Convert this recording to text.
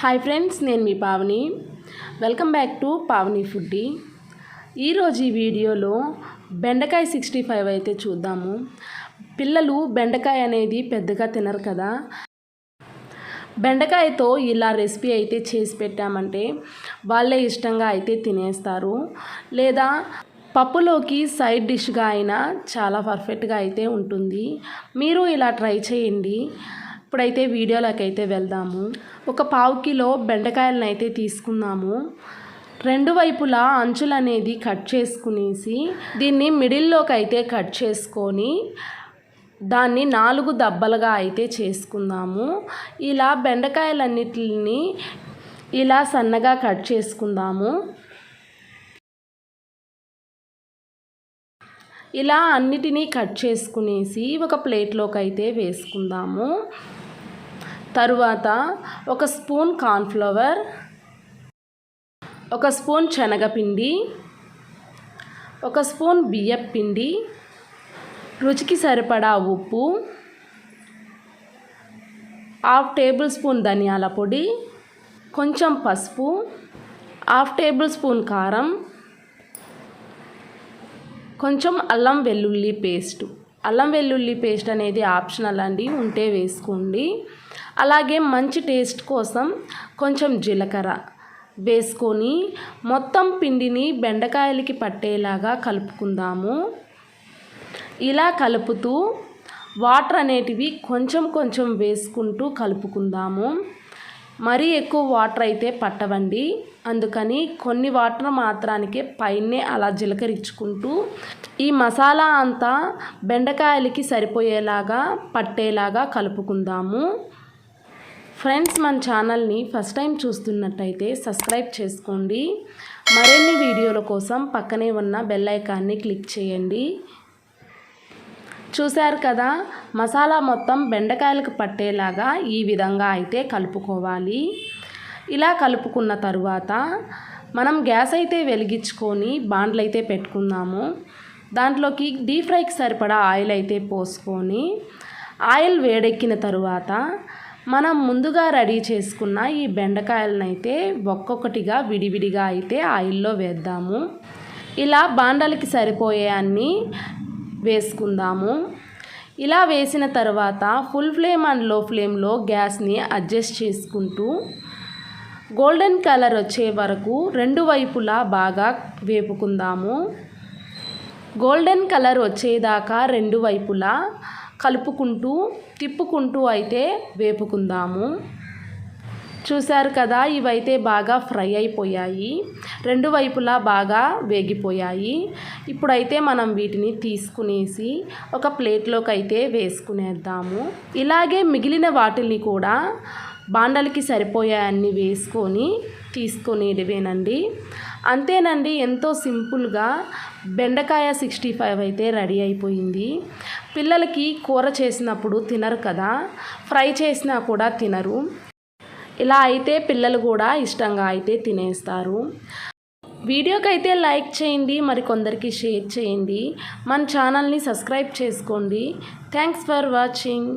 Hi friends నేను మీ Pavani. Welcome back to Pavani foodie ఈరోజు ఈ వీడియోలో బెండకాయ సిక్స్టీ ఫైవ్ అయితే చూద్దాము. పిల్లలు బెండకాయ అనేది పెద్దగా తినరు కదా. బెండకాయతో ఇలా రెసిపీ అయితే చేసి పెట్టామంటే వాళ్ళే ఇష్టంగా అయితే తినేస్తారు. లేదా పప్పులోకి సైడ్ డిష్గా అయినా చాలా పర్ఫెక్ట్గా అయితే ఉంటుంది. మీరు ఇలా ట్రై చేయండి. ఇప్పుడైతే వీడియోలోకైతే వెళ్దాము. ఒక పావు కిలో బెండకాయలను అయితే తీసుకుందాము. రెండు వైపులా అంచులు అనేది కట్ చేసుకునేసి దీన్ని మిడిల్లోకి అయితే కట్ చేసుకొని దాన్ని నాలుగు దబ్బలుగా అయితే చేసుకుందాము. ఇలా బెండకాయలన్నిటిని ఇలా సన్నగా కట్ చేసుకుందాము. ఇలా అన్నిటినీ కట్ చేసుకునేసి ఒక ప్లేట్లోకి అయితే వేసుకుందాము. తరువాత ఒక స్పూన్ కార్న్ఫ్లవర్ ఒక స్పూన్ శనగపిండి ఒక స్పూన్ బియ్యం పిండి రుచికి సరిపడా ఉప్పు హాఫ్ టేబుల్ స్పూన్ ధనియాల పొడి కొంచెం పసుపు హాఫ్ టేబుల్ స్పూన్ కారం కొంచెం అల్లం వెల్లుల్లి పేస్ట్. అల్లం వెల్లుల్లి పేస్ట్ అనేది ఆప్షనల్ అండి ఉంటే వేసుకోండి. అలాగే మంచి టేస్ట్ కోసం కొంచెం జీలకర్ర వేసుకొని మొత్తం పిండిని బెండకాయలకి పట్టేలాగా కలుపుకుందాము. ఇలా కలుపుతూ వాటర్ అనేటివి కొంచెం కొంచెం వేసుకుంటూ కలుపుకుందాము. మరీ ఎక్కువ వాటర్ అయితే పట్టవండి. అందుకని కొన్ని వాటర్ మాత్రానికే పైనే అలా జీలకరించుకుంటూ ఈ మసాలా అంతా బెండకాయలకి సరిపోయేలాగా పట్టేలాగా కలుపుకుందాము. ఫ్రెండ్స్ మన ఛానల్ని ఫస్ట్ టైం చూస్తున్నట్టయితే సబ్స్క్రైబ్ చేసుకోండి. మరిన్ని వీడియోల కోసం పక్కనే ఉన్న బెల్ ఐకాన్ని క్లిక్ చేయండి. చూశారు కదా మసాలా మొత్తం బెండకాయలకు పట్టేలాగా ఈ విధంగా అయితే కలుపుకోవాలి. ఇలా కలుపుకున్న తరువాత మనం గ్యాస్ అయితే వెలిగించుకొని బాండ్లు అయితే పెట్టుకుందాము. దాంట్లోకి డీప్ ఫ్రైకి సరిపడా ఆయిల్ అయితే పోసుకొని ఆయిల్ వేడెక్కిన తరువాత మనం ముందుగా రెడీ చేసుకున్న ఈ బెండకాయలనైతే ఒక్కొక్కటిగా విడివిడిగా అయితే ఆయిల్లో వేద్దాము. ఇలా బాండలకి సరిపోయే అన్నీ వేసుకుందాము. ఇలా వేసిన తర్వాత ఫుల్ ఫ్లేమ్ అండ్లో ఫ్లేమ్లో గ్యాస్ని అడ్జస్ట్ చేసుకుంటూ గోల్డెన్ కలర్ వచ్చే వరకు రెండు వైపులా బాగా వేపుకుందాము. గోల్డెన్ కలర్ వచ్చేదాకా రెండు వైపులా కలుపుకుంటూ తిప్పుకుంటూ అయితే వేపుకుందాము. చూశారు కదా ఇవైతే బాగా ఫ్రై అయిపోయాయి. రెండు వైపులా బాగా వేగిపోయాయి. ఇప్పుడైతే మనం వీటిని తీసుకునేసి ఒక ప్లేట్లోకి అయితే వేసుకునేద్దాము. ఇలాగే మిగిలిన వాటిని కూడా బాండలకి సరిపోయాయన్ని వేసుకొని తీసుకునేటివేనండి అంతేనండి ఎంతో సింపుల్గా బెండకాయ సిక్స్టీ ఫైవ్ అయితే రెడీ అయిపోయింది. పిల్లలకి కూర చేసినప్పుడు తినరు కదా ఫ్రై చేసినా కూడా తినరు. ఇలా అయితే పిల్లలు కూడా ఇష్టంగా అయితే తినేస్తారు. వీడియోకి అయితే లైక్ చేయండి మరి కొందరికి షేర్ చేయండి. మన ఛానల్ని సబ్స్క్రైబ్ చేసుకోండి. Thanks for watching.